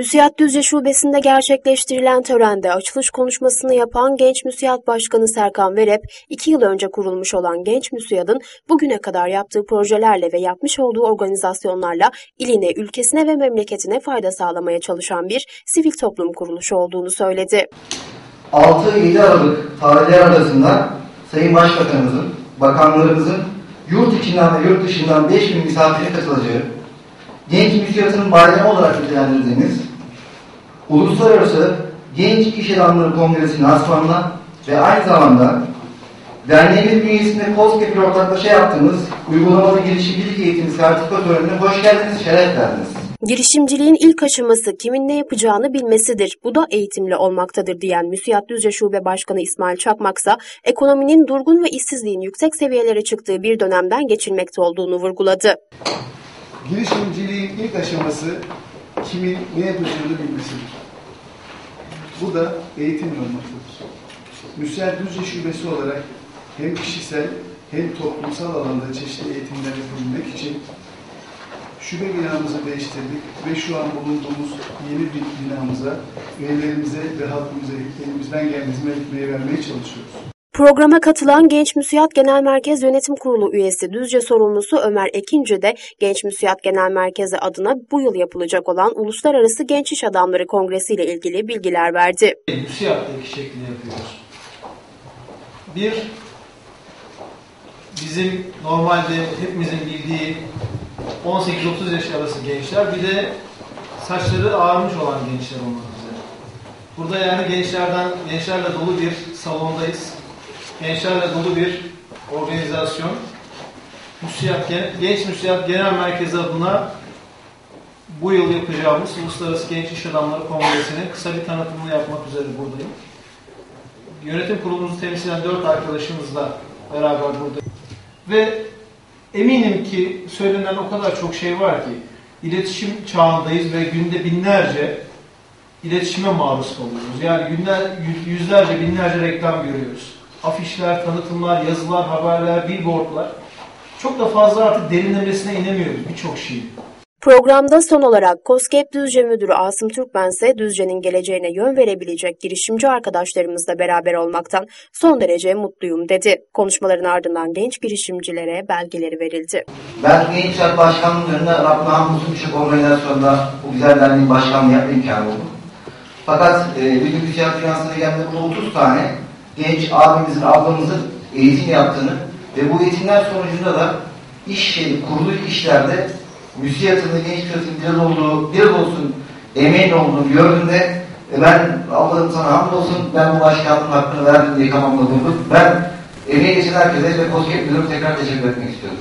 Müsiyat Düzce Şubesi'nde gerçekleştirilen törende açılış konuşmasını yapan Genç Müsiyat Başkanı Serkan Verep, iki yıl önce kurulmuş olan Genç Müsiyat'ın bugüne kadar yaptığı projelerle ve yapmış olduğu organizasyonlarla iline, ülkesine ve memleketine fayda sağlamaya çalışan bir sivil toplum kuruluşu olduğunu söyledi. 6-7 Aralık tarihler arasında Sayın Başbakanımızın, bakanlarımızın yurt içinden ve yurt dışından 5 bin misafire katılacağı, Genç Müsiyat'ın bayramı olarak nitelendirdiğimiz Uluslararası Genç İş Adamları Kongresi'nin asmanına ve aynı zamanda derneğimiz bünyesinde COSGAP ile ortaklaşa yaptığımız uygulamalı girişimcilik eğitimi sertifika törenine hoş geldiniz, şeref verdiniz. Girişimciliğin ilk aşaması kimin ne yapacağını bilmesidir. Bu da eğitimle olmaktadır diyen Müsiyat Düzce Şube Başkanı İsmail Çakmaksa, ekonominin durgun ve işsizliğin yüksek seviyelere çıktığı bir dönemden geçilmekte olduğunu vurguladı. Girişimciliğin ilk aşaması kimin ne yapacağını bilmesidir. Bu da eğitimle olmaktadır. Müsait Düzce Şubesi olarak hem kişisel hem toplumsal alanda çeşitli eğitimler yapabilmek için şube binamızı değiştirdik ve şu an bulunduğumuz yeni bir binamıza üyelerimize ve halkımıza elimizden gelen hizmetleri vermeye çalışıyoruz. Programa katılan Genç Müsiyat Genel Merkez Yönetim Kurulu üyesi Düzce sorumlusu Ömer Ekinci de Genç Müsiyat Genel Merkezi adına bu yıl yapılacak olan Uluslararası Genç İş Adamları Kongresi ile ilgili bilgiler verdi. Müsiyat'ta iki şeklinde yapıyoruz. Bir, bizim normalde hepimizin bildiği 18-30 yaş arası gençler, bir de saçları ağarmış olan gençler olmak üzere. Burada yani gençlerden, gençlerle dolu bir salondayız. Gençlerle dolu bir organizasyon. Müsiyat, Genç Müsiyat Genel Merkezi adına bu yıl yapacağımız Uluslararası Genç İş Adamları Kongresi'nin kısa bir tanıtımını yapmak üzere buradayım. Yönetim kurulumuzu temsilen dört arkadaşımızla beraber buradayım. Ve eminim ki söylenen o kadar çok şey var ki iletişim çağındayız ve günde binlerce iletişime maruz kalıyoruz. Yani günler, yüzlerce, binlerce reklam görüyoruz. Afişler, tanıtımlar, yazılar, haberler, billboardlar. Çok da fazla artık derinlemesine inemiyoruz birçok şeyi. Programda son olarak COSGAP Düzce Müdürü Asım Türkmen ise Düzce'nin geleceğine yön verebilecek girişimci arkadaşlarımızla beraber olmaktan son derece mutluyum dedi. Konuşmaların ardından genç girişimcilere belgeleri verildi. Ben Genç İşler Başkanlığı'nın önünde Rabbime hamdolsun birçok organizasyonda bu güzel derneğin başkanlığı yapma imkanı oldu. Fakat e, gün Müsiyat Finansı'na geldiğinde burada 30 tane genç abimizin, ablamızın eğitim yaptığını ve bu eğitimler sonucunda da iş yeri, kurulu işlerde müsiyatında genç kızın biraz olduğu, biraz olsun emeğin olduğunu gördüğümde e ben Allah'ım sana hamdolsun ben bu başkanlığın hakkını verdim diye tamamladığımı ben emeği geçen herkese ve Koskep Müdürü tekrar teşekkür etmek istiyorum.